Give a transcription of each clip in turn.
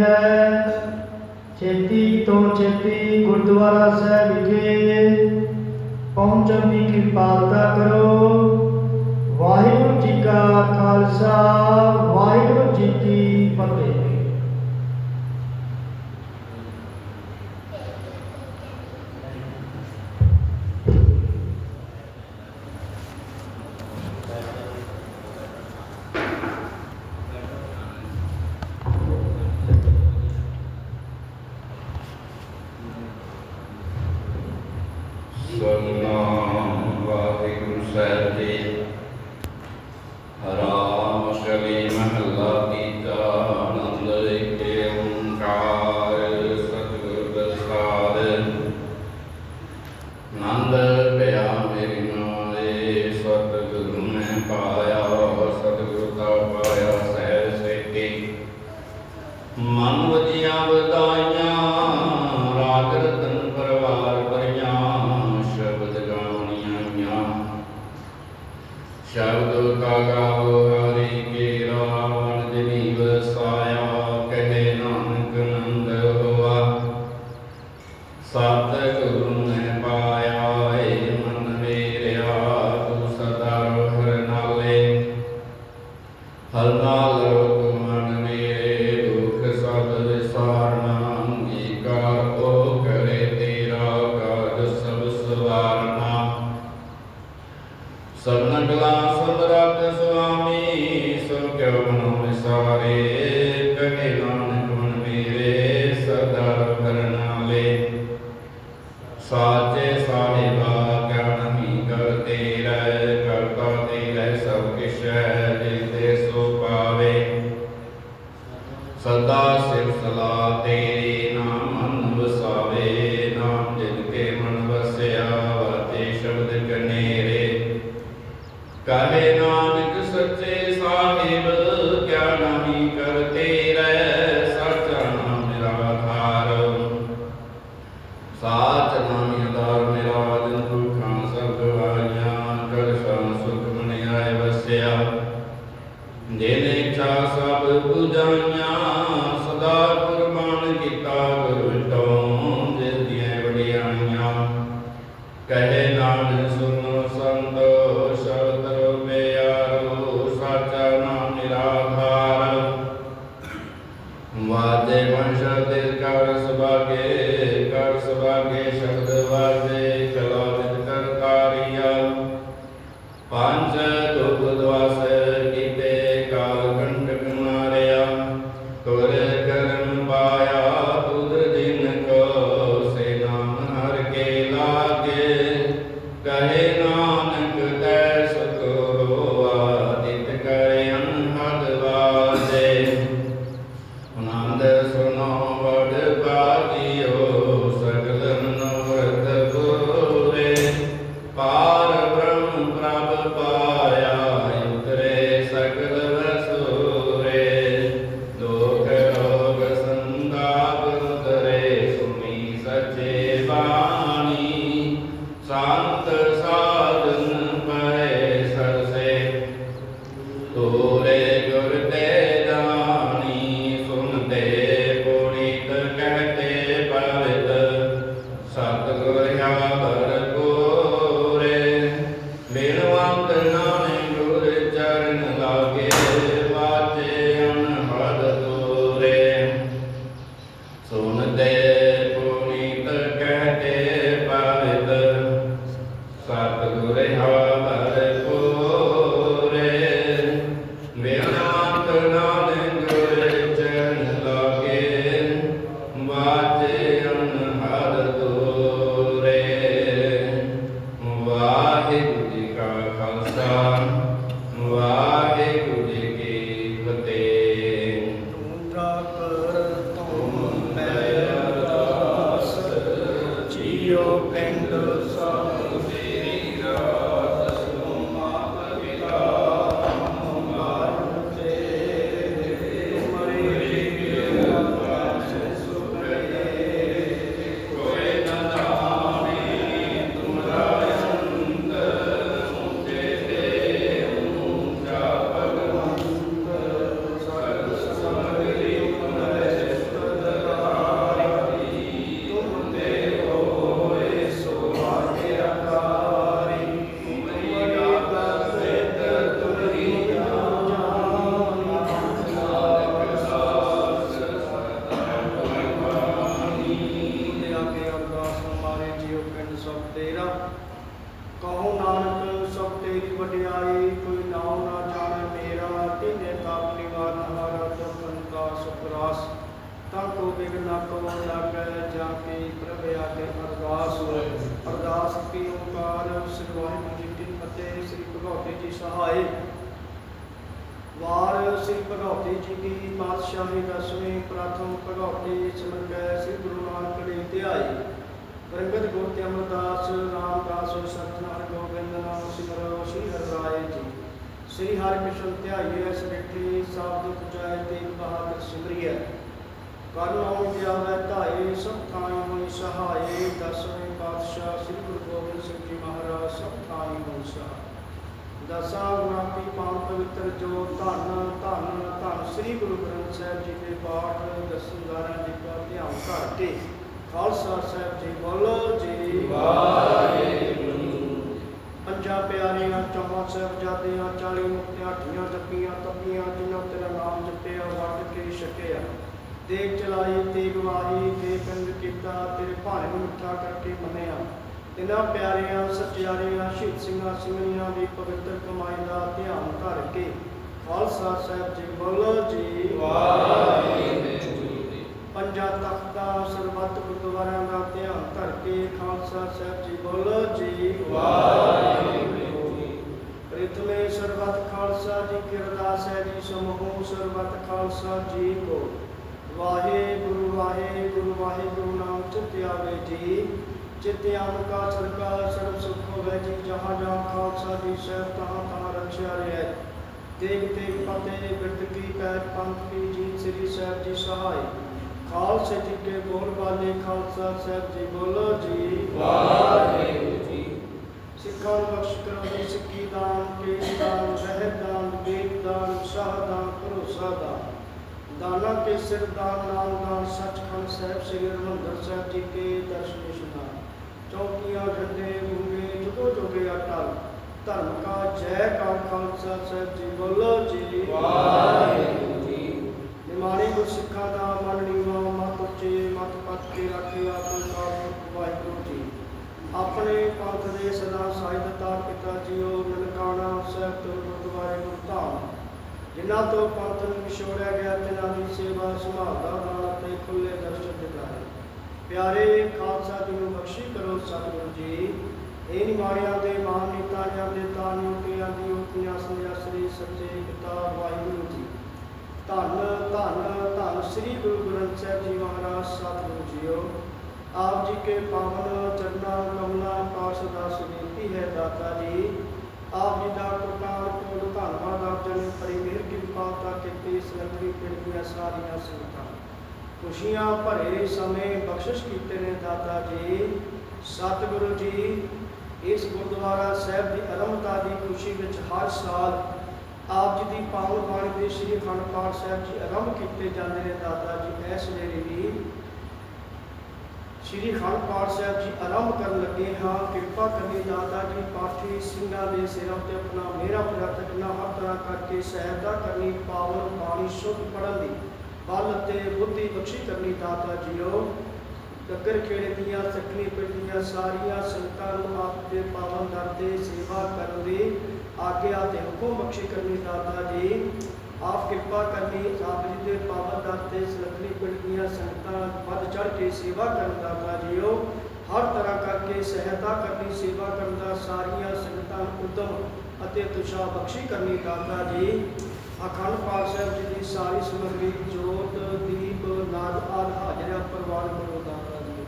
ਹੈ। ਛੇਤੀ ਤੋਂ ਛੇਤੀ ਗੁਰਦੁਆਰਾ ਸਾਹਿਬ ਵਿਖੇ ਪਹੁੰਚਣ ਦੀ ਕਿਰਪਾਲਤਾ ਕਰੋ। ਵਾਹਿਗੁਰੂ ਜੀ ਕਾ ਖਾਲਸਾ, ਵਾਹਿਗੁਰੂ ਜੀ ਕੀ சர்வ Ave ਭਗਵਤੀ ਸ੍ਰੀ ਗੁਰੂ ਨਾਨਕ ਦੇਵ ਧਿਆਈ ਬਰਗਦ ਗੁਰ ਤੇ ਅਮਰਦਾਸ, ਰਾਮਦਾਸ, ਸਤਨਾਮ ਗੋਬਿੰਦ ਨਾਮ ਸਿਮਰੋ, ਸ੍ਰੀ ਹਰਿ ਰਾਏ ਜੀ। ਸ੍ਰੀ ਹਰਿ ਕ੍ਰਿਸ਼ਨ ਧਿਆਈਏ ਸ੍ਰਿਠੀ ਸਭ ਦੁਖ ਜਾਏ ਤੇ ਬਹਾਦਰ ਸਿਮਰਿਐ। ਕਰਨ ਆਉਣ ਗਿਆਵੈ ਧਾਏ, ਸਭ ਥਾਈ ਹੋਈ ਸਹਾਏ। ਦਸਵੇਂ ਪਾਤਸ਼ਾਹ ਸ੍ਰੀ ਗੁਰੂ ਗੋਬਿੰਦ ਸਿੰਘ ਜੀ ਮਹਾਰਾਜ, ਸਭ ਥਾਈ ਹੋਈ ਸਹਾਏ। ਦਸਾਂ ਗੁਣਾਂ ਕੀ ਪਾਵਨ ਪਵਿੱਤਰ ਜੋ ਧੰਨ ਧੰਨ ਧੰਨ ਸ੍ਰੀ ਗੁਰੂ ਗ੍ਰੰਥ ਸਾਹਿਬ ਜੀ ਦੇ ਪਾਠ ਦਸੰਦਾਰਾਂ ਜੀ ਦਾ ਧਿਆਨ ਕਰਕੇ ਖਾਲਸਾ ਸਾਹਿਬ ਜੀ ਬੋਲੋ, ਜੀ ਪੰਜਾਂ ਪਿਆਰਿਆਂ, ਚੌਹਾਂ ਸਾਹਿਬਜ਼ਾਦਿਆਂ ਚਾਲੀ ਮੁਕਤਿਆਂ ਅੱਠੀਆਂ ਜੱਪੀਆਂ, ਤਪੀਆਂ, ਜਿਨ੍ਹਾਂ ਤੇਰਾ ਨਾਮ ਜਪਿਆ, ਵੰਡ ਕੇ ਛਕਿਆ। ਦੇਖ ਚਲਾਈ ਤੇ ਗਵਾਹੀ ਤੇ ਪਿੰਡ ਕੀਤਾ, ਤੇਰੇ ਭਾਣੇ ਨੂੰ ਮਿੱਠਾ ਕਰਕੇ ਮੰਨਿਆ। ਇਹਨਾਂ ਪਿਆਰਿਆਂ, ਸੱਚਿਆਰਿਆਂ, ਸ਼ਹੀਦ ਸਿੰਘਾਂ ਸਿੰਘਣੀਆਂ ਦੀ ਪਵਿੱਤਰ ਕਮਾਈ ਦਾ ਧਿਆਨ ਧਰ ਕੇ ਖਾਲਸਾ ਸਾਹਿਬ ਜੀ ਬੋਲੋ ਜੀ। ਪੰਜਾਂ ਤਖਤਾਂ ਸਰਬੱਤ ਗੁਰਦੁਆਰਿਆਂ ਦਾ ਧਿਆਨ ਧਰ ਕੇ ਖਾਲਸਾ ਸਾਹਿਬ ਜੀ ਬੋਲੋ ਜੀ। ਪ੍ਰਿਥਮੇ ਸਰਬੱਤ ਖਾਲਸਾ ਜੀ ਕੀ ਅਰਦਾਸ ਹੈ ਜੀ ਸਮੂਹ ਸਰਬੱਤ ਖਾਲਸਾ ਜੀ ਕੋ। ਵਾਹਿਗੁਰੂ ਵਾਹਿਗੁਰੂ ਵਾਹਿਗੁਰੂ ਨਾਮ ਚਿਤ ਜੀ। ਚਿਤ ਆਨ ਕਾ ਸਰਕਾ ਸਰਬ ਸੁਖ ਹੋਵੇ ਜੀ ਜਹਾਂ ਜਹਾਂ ਖਾਲਸਾ ਜੀ ਸਹਿਬ ਤਹਾਂ ਤਹਾਂ ਰਖਿਆ ਰਹਿ ਦੇਖ ਦੇਖ ਫਤਿਹ ਬਿਰਦ ਕੀ ਪੈਰ ਪੰਥ ਕੀ ਜੀ ਸ੍ਰੀ ਸਾਹਿਬ ਜੀ ਸਹਾਈ। ਖਾਲਸੇ ਜੀ ਕੇ ਬੋਲ ਵਾਲੇ ਖਾਲਸਾ ਸਾਹਿਬ ਜੀ ਬੋਲੋ ਜੀ। ਸਿੱਖਾਂ ਨੂੰ ਬਖਸ਼ ਕਰੋ ਜੀ ਸਿੱਖੀ ਦਾਨ ਕੇਸ ਦਾਨ ਰਹਿ ਦਾਨ ਵੇਦ ਦਾਨ ਸ਼ਾਹ ਦਾਨ ਭਰੋਸਾ ਦਾਨ। ਦਾਨਾ ਕੇ ਸਿਰ ਦਾਨ ਨਾਮ ਦਾਨ ਸੱਚਖੰਡ ਸਾਹਿਬ ਸ੍ਰੀ ਹਰਿਮੰਦਰ ਸਾਹਿਬ ਜੀ ਕੇ ਦਰਸ਼ਨ ਇਸ਼ਨਾਨ ਚੌਕੀਆਂ ਝੰਡੇ ਗੁੰਗੇ ਜੁਗੋ ਜੋਗੇ ਅਟਲ ਧਰਮ ਕਾ ਜੈ ਕਾਰ ਖਾਲਸਾ ਸਾਹਿਬ ਜੀ ਬੋਲੋ ਜੀ। ਨਿਮਾਣੀ ਗੁਰ ਸਿੱਖਾਂ ਦਾ ਮਨ ਨੀਵਾ ਮਤ ਉੱਚੇ ਮਤ ਪੱਤ ਕੇ ਰੱਖੇ ਆਪਨ ਕਾਲ ਵਾਹਿਗੁਰੂ ਜੀ। ਆਪਣੇ ਪੰਥ ਦੇ ਸਦਾ ਸਾਹਿਬਤਾ ਪਿਤਾ ਜੀਓ ਨਨਕਾਣਾ ਸਾਹਿਬ ਤੋਂ ਗੁਰਦੁਆਰੇ ਗੁਰਧਾਮ ਜਿਨ੍ਹਾਂ ਤੋਂ ਪੰਥ ਨੂੰ ਵਿਛੋੜਿਆ ਗਿਆ ਤਿਨਾਂ ਦੀ ਸੇਵਾ ਸੰਭਾਲਦਾ ਨਾਲ ਤੇ ਖੁੱਲੇ ਦਰਸ਼ਨ ਦਿਖਾਏ ਪਿਆਰੇ ਖਾਲਸਾ ਜੀ ਨੂੰ ਬਖਸ਼ੀ ਕਰੋ ਸਤਿਗੁਰੂ ਜੀ। ਇਹ ਨਿਮਾਣਿਆਂ ਦੇ ਮਹਾਨ ਨੇਤਾਵਾਂ ਦੇ ਤਾਨੀਆਂ ਕੀਆਂ ਦੀ ਉਤੀਆਂ ਸੰਿਆਸਰੀ ਸੱਚੇ ਪਿਤਾ ਵਾਹਿਗੁਰੂ ਜੀ। ਧੰਨ ਧੰਨ ਧੰਨ ਸ੍ਰੀ ਗੁਰੂ ਗ੍ਰੰਥ ਸਾਹਿਬ ਜੀ ਮਹਾਰਾਜ ਸਤਿਗੁਰੂ ਜੀਓ। ਆਪ ਜੀ ਕੇ ਪਾਵਨ ਚਰਨਾਂ ਕਮਲਾ ਪਾਸ ਦਾ ਸੁਨੀਤੀ ਹੈ ਦਾਤਾ ਜੀ। ਆਪ ਜੀ ਦਾ ਕਰਤਾਰ ਕੋਲ ਧੰਨਵਾਦ ਆਪ ਜੀ ਨੇ ਪਰੀ ਕਿਰਪਾ ਤਾਂ ਕੀਤੀ ਸੰਗਰੀ ਪਿੰਡ ਦੀਆਂ ਸਾਰੀਆਂ ਸੰਗਤਾਂ ਖੁਸ਼ੀਆਂ ਭਰੇ ਸਮੇਂ ਬਖਸ਼ਿਸ਼ ਕੀਤੇ ਨੇ ਦਾਤਾ ਜੀ, ਸਤਿਗੁਰੂ ਜੀ, ਇਸ ਗੁਰਦੁਆਰਾ ਸਾਹਿਬ ਦੀ ਅਰੰਭਤਾ ਦੀ ਖੁਸ਼ੀ ਵਿੱਚ ਹਰ ਸਾਲ ਆਪ ਜੀ ਦੀ ਪਾਵਨ ਬਾਣੀ ਦੇ ਸ੍ਰੀ ਅਖੰਡ ਪਾਠ ਸਾਹਿਬ ਜੀ ਆਰੰਭ ਕੀਤੇ ਜਾਂਦੇ ਨੇ ਦਾਦਾ ਜੀ, ਇਸ ਵੇਲੇ ਵੀ ਸ੍ਰੀ ਅਖੰਡ ਪਾਠ ਸਾਹਿਬ ਜੀ ਆਰੰਭ ਕਰਨ ਲੱਗੇ ਹਾਂ। ਕਿਰਪਾ ਕਰਨੀ ਦਾਤਾ ਜੀ, ਪਾਠੀ ਸਿੰਘਾਂ ਦੇ ਸਿਰਾਂ ਤੇ ਆਪਣਾ ਮੇਰਾ ਪ੍ਰਤ ਕਰਨਾ ਹਰ ਤਰ੍ਹਾਂ ਕਰਕੇ ਸਹਾਇਤਾ ਕਰਨੀ, ਪਾਵਨ ਬਾਣੀ ਸ਼ੁੱਧ ਪੜਨ ਦੀ। ਬਲ ਤੇ ਬੁੱਧੀ ਬਖਸ਼ੀ ਕਰਨੀ ਦਾਤਾ ਜੀਓ। ਗੱਗਰ ਖੇੜੇ ਦੀਆਂ ਸਖਣੀ ਪਿੰਡ ਸਾਰੀਆਂ ਸੰਗਤਾਂ ਨੂੰ ਆਪ ਦੇ ਪਾਵਨ ਦਰ ਤੇ ਸੇਵਾ ਕਰਨ ਦੀ ਆਗਿਆ ਤੇ ਹੁਕਮ ਬਖਸ਼ੀ ਕਰਨੀ ਦਾਤਾ ਜੀ। ਆਪ ਕਿਰਪਾ ਕਰਨੀ, ਆਪ ਜੀ ਦੇ ਪਾਵਨ ਦਰ ਤੇ ਸਲਖਣੀ ਪਿੰਡ ਦੀਆਂ ਸੰਗਤਾਂ ਵੱਧ ਚੜ ਕੇ ਸੇਵਾ ਕਰਨ ਦਾਤਾ ਜੀਓ। ਹਰ ਤਰ੍ਹਾਂ ਕਰਕੇ ਸਹਾਇਤਾ ਕਰਨੀ, ਸੇਵਾ ਕਰਨ ਦਾ ਸਾਰੀਆਂ ਸੰਗਤਾਂ ਨੂੰ ਉਦਮ ਅਤੇ ਤੁਸ਼ਾ ਬਖਸ਼ੀ ਕਰਨੀ ਦਾਤਾ ਜੀ। ਅਖੰਡ ਪਾਠ ਸਾਹਿਬ ਜੀ ਦੀ ਸਾਰੀ ਸਮਗਰੀ ਜੋਤ, ਦੀਪ, ਨਾਦ ਆਦਿ ਹਾਜ਼ਰਿਆ ਪਰਵਾਨ ਕਰੋ ਦਾਤਾ ਜੀ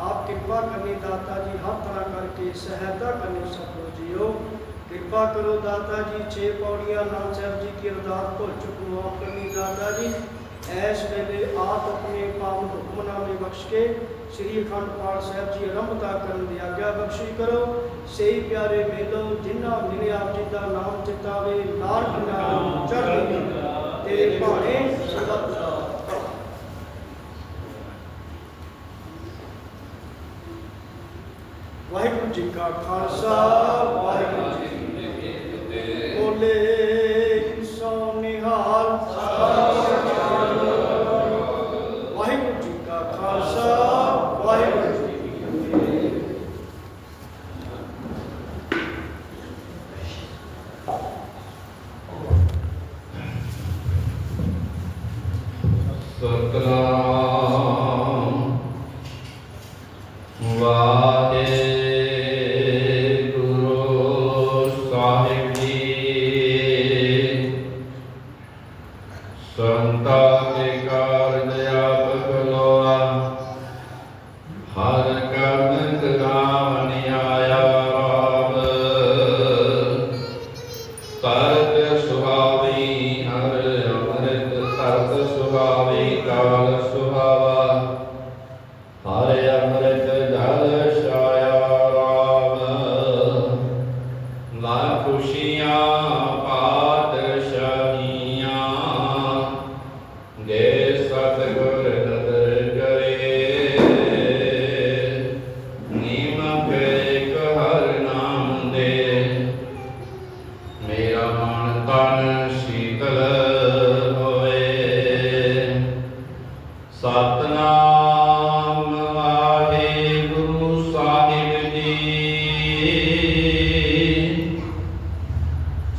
ਆਪ ਕਿਰਪਾ ਕਰਨੀ ਦਾਤਾ ਜੀ, ਹਰ ਤਰ੍ਹਾਂ ਕਰਕੇ ਸਹਾਇਤਾ ਕਰਨੀ ਸਤਿਗੁਰੂ ਜੀਓ। ਕਿਰਪਾ ਕਰੋ ਦਾਤਾ ਜੀ, ਛੇ ਪੌੜੀਆਂ ਨਾਮ ਸਾਹਿਬ ਜੀ ਕੀ ਅਰਦਾਸ ਭੁੱਲ ਚੁੱਕੋ ਮਾਫ ਕਰਨੀ ਦਾਤਾ ਜੀ। ਐਸ ਵੇਲੇ ਆਪ ਆਪਣੇ ਪਾਵਨ ਹੁਕਮਨਾਮੇ ਬਖਸ਼ ਕੇ ਸ੍ਰੀ ਅਖੰਡ ਪਾਠ ਸਾਹਿਬ ਜੀ ਆਰੰਭਤਾ ਕਰਨ ਦੀ ਆਗਿਆ ਬਖਸ਼ੀ ਕਰੋ। ਸਹੀ ਪਿਆਰੇ ਮੇਲੋ, ਜਿਨ੍ਹਾਂ ਮਿਲੇ ਆਪ ਜੀ ਦਾ ਨਾਮ ਚਿਤਾਵੇ ਨਾਨਕ ਨਾਮ ਚੜ੍ਹਦੀ ਤੇ ਭਾਣੇ ਸਬਤ ਵਾਹਿਗੁਰੂ ਜੀ ਕਾ ਖਾਲਸਾ, ਵਾਹਿਗੁਰੂ ਜੀ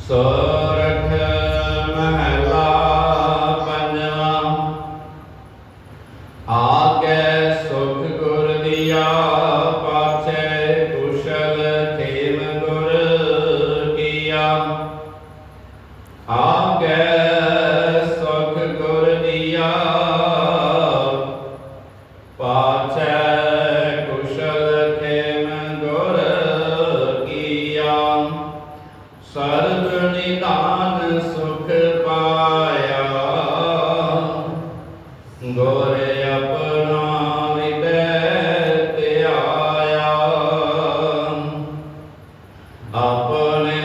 So ਆਪਣੇ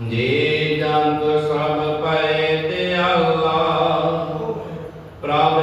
ਜੀ ਜੰਤ ਸਭ ਪੈ ਦਿਆਲਾ ਪ੍ਰਭ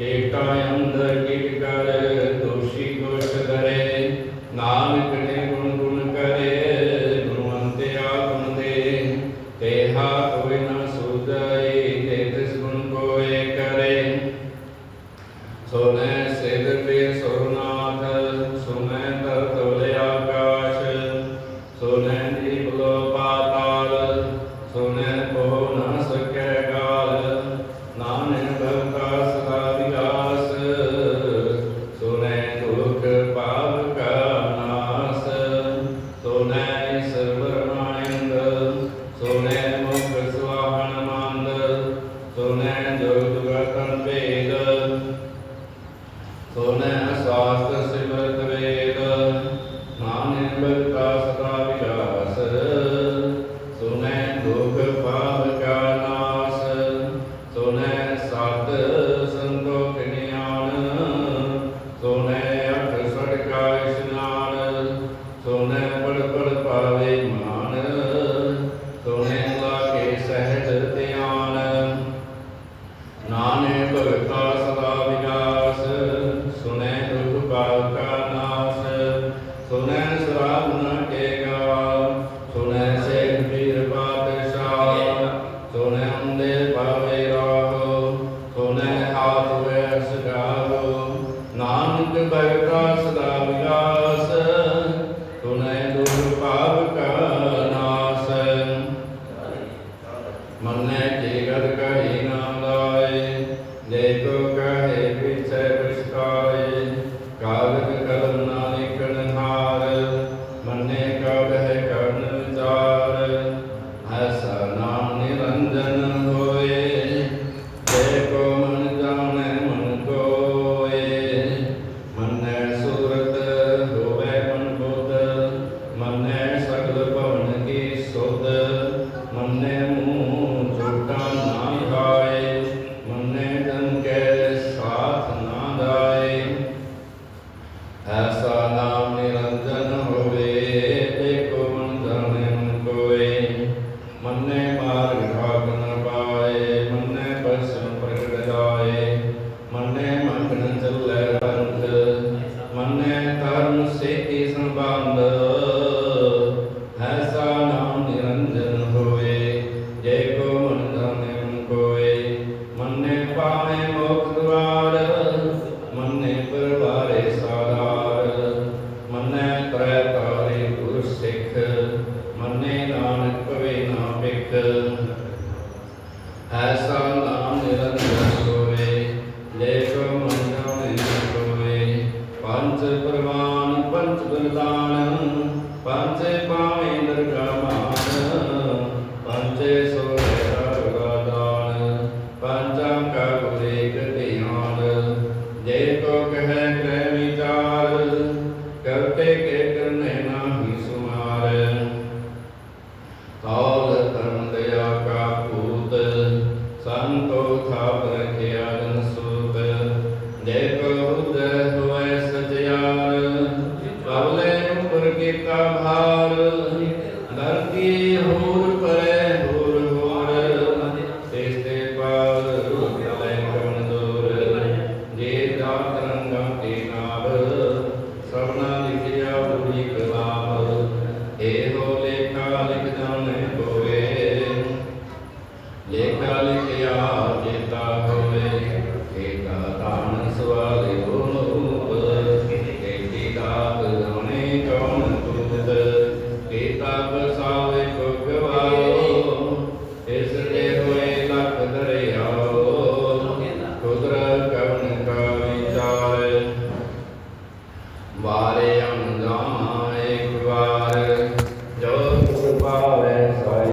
ਏਕਾ ਮੰਨੈ